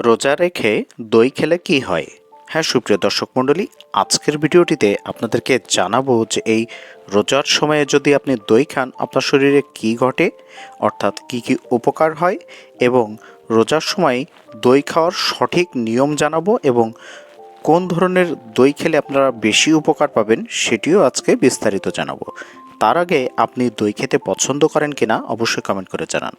রোজা রেখে দই খেলে কি হয়? হ্যাঁ সুপ্রিয় দর্শক মণ্ডলী, আজকের ভিডিওটিতে আপনাদেরকে জানাব যে এই রোজার সময়ে যদি আপনি দই খান, আপনার শরীরে কি ঘটে? অর্থাৎ কি কি উপকার হয়? এবং রোজার সময় দই খাওয়ার সঠিক নিয়ম জানাব এবং কোন ধরনের দই খেলে আপনারা বেশি উপকার পাবেন সেটিও আজকে বিস্তারিত জানাব। তার আগে আপনি দই খেতে পছন্দ করেন কিনা অবশ্যই কমেন্ট করে জানান।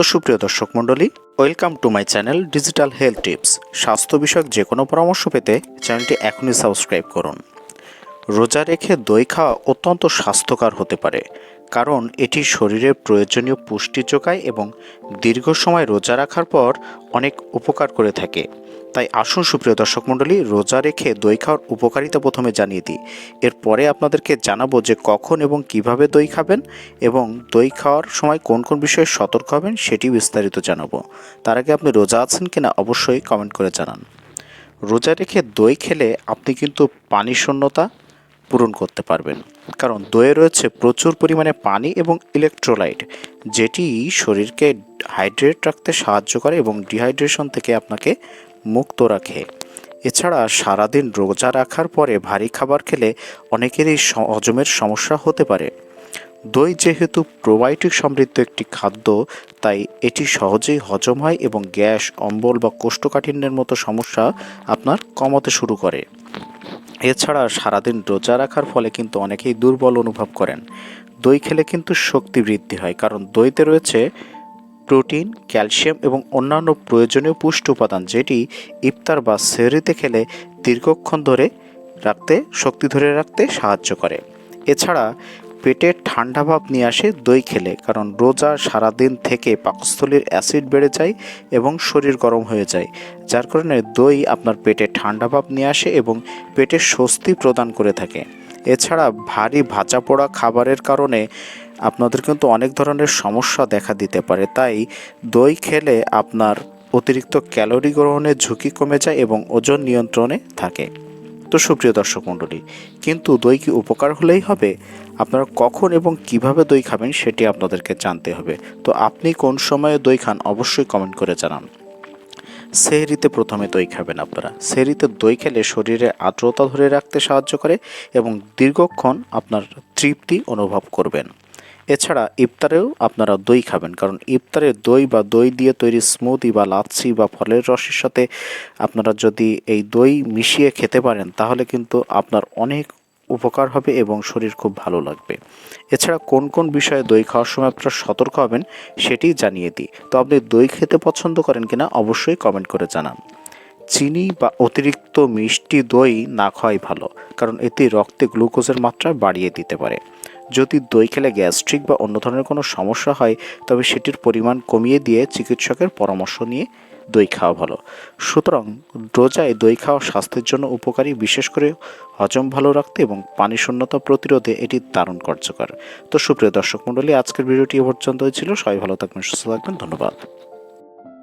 তো সুপ্রিয় দর্শক মণ্ডলী welcome to my channel digital health tips স্বাস্থ্য বিষয়ক যে কোনো পরামর্শ পেতে চ্যানেলটি এখনই সাবস্ক্রাইব করুন। রোজা রেখে দই খাওয়া অত্যন্ত স্বাস্থ্যকর হতে পারে, কারণ এটি শরীরের প্রয়োজনীয় পুষ্টি যোগায় এবং দীর্ঘ সময় রোজা রাখার পর অনেক উপকার করে থাকে। তাই আসুন সুপ্রিয় দর্শক মণ্ডলী, রোজা রেখে দই খাওয়ার উপকারিতা প্রথমে জানিয়ে দিই। এরপরে আপনাদেরকে জানাব যে কখন এবং কীভাবে দই খাবেন এবং দই খাওয়ার সময় কোন কোন বিষয়ে সতর্ক হবেন সেটি বিস্তারিত জানাব। তার আগে আপনি রোজা আছেন কিনা অবশ্যই কমেন্ট করে জানান। রোজা রেখে দই খেলে আপনি কিন্তু পানি শূন্যতা পূরণ করতে পারবেন। কারণ দইয়ে রয়েছে প্রচুর পরিমাণে পানি এবং ইলেকট্রোলাইট যেটি শরীরকে হাইড্রেট রাখতে সাহায্য করে এবং ডিহাইড্রেশন থেকে আপনাকে মুক্ত রাখে। এছাড়া সারাদিন রোজা রাখার পরে ভারী খাবার খেলে অনেকেরই হজমের সমস্যা হতে পারে। দই যেহেতু প্রোবায়োটিক সমৃদ্ধ একটি খাদ্য, তাই এটি সহজেই হজম হয় এবং গ্যাস, অম্বল বা কোষ্ঠকাঠিন্যের মতো সমস্যা আপনার কমাতে শুরু করে। এছাড়া সারাদিন রোজা রাখার ফলে কিন্তু অনেকেই দুর্বল অনুভব করেন। দই খেলে কিন্তু শক্তি বৃদ্ধি হয়, কারণ দইতে রয়েছে প্রোটিন, ক্যালসিয়াম এবং অন্যান্য প্রয়োজনীয় পুষ্টি উপাদান যেটি ইফতার বা সেহরিতে খেলে দীর্ঘক্ষণ ধরে রাখতে, শক্তি ধরে রাখতে সাহায্য করে। এছাড়া পেটে ঠান্ডা ভাব নিয়ে আসে দই খেলে, কারণ রোজা সারাদিন থেকে পাকস্থলীর অ্যাসিড বেড়ে যায় এবং শরীর গরম হয়ে যায়, যার কারণে দই আপনার পেটে ঠান্ডা ভাব নিয়ে আসে এবং পেটে স্বস্তি প্রদান করে থাকে। এছাড়া ভারী ভাজা পোড়া খাবারের কারণে আপনাদের কিন্তু অনেক ধরনের সমস্যা দেখা দিতে পারে। তাই দই খেলে আপনার অতিরিক্ত ক্যালোরি গ্রহণের ঝুঁকি কমে যায় এবং ওজন নিয়ন্ত্রণে থাকে। তো সুপ্রিয় দর্শক মণ্ডলী, কিন্তু দই কি উপকার হলেই হবে? আপনারা কখন এবং কীভাবে দই খাবেন সেটি আপনাদেরকে জানতে হবে। তো আপনি কোন সময়ে দই খান অবশ্যই কমেন্ট করে জানান। সেহরিতে প্রথমে দই খাবেন আপনারা। সেহরিতে দই খেলে শরীরে আর্দ্রতা ধরে রাখতে সাহায্য করে এবং দীর্ঘক্ষণ আপনার তৃপ্তি অনুভব করবেন। এছাড়া ইফতারেও আপনারা দই খাবেন। কারণ ইফতারে দই বা দই দিয়ে তৈরি স্মুদি বা লাচ্ছি বা ফলের রসের সাথে আপনারা যদি এই দই মিশিয়ে খেতে পারেন, তাহলে কিন্তু আপনার অনেক উপকার হবে এবং শরীর খুব ভালো লাগবে। এছাড়া কোন কোন বিষয়ে দই খাওয়ার সময় আপনারা সতর্ক হবেন, সেটি জানিয়ে দিই। তো আপনি দই খেতে পছন্দ করেন কিনা অবশ্যই কমেন্ট করে জানান। চিনি বা অতিরিক্ত মিষ্টি দই না খাওয়াই ভালো, কারণ এতে রক্তে গ্লুকোজের মাত্রা বাড়িয়ে দিতে পারে। যদি দই খেলে গ্যাস্ট্রিক বা অন্য ধরনের কোনো সমস্যা হয়, তবে সেটির পরিমাণ কমিয়ে দিয়ে চিকিৎসকের পরামর্শ নিয়ে দই খাওয়া ভালো। সুতরাং রোজায় দই খাওয়া স্বাস্থ্যের জন্য উপকারী, বিশেষ করে হজম ভালো রাখতে এবং পানি শূন্যতা প্রতিরোধে এটি দারুণ কার্যকর। তো সুপ্রিয় দর্শক মণ্ডলী, আজকের ভিডিওটি এ পর্যন্তই ছিল। সবাই ভালো থাকবেন, সুস্থ থাকবেন। ধন্যবাদ।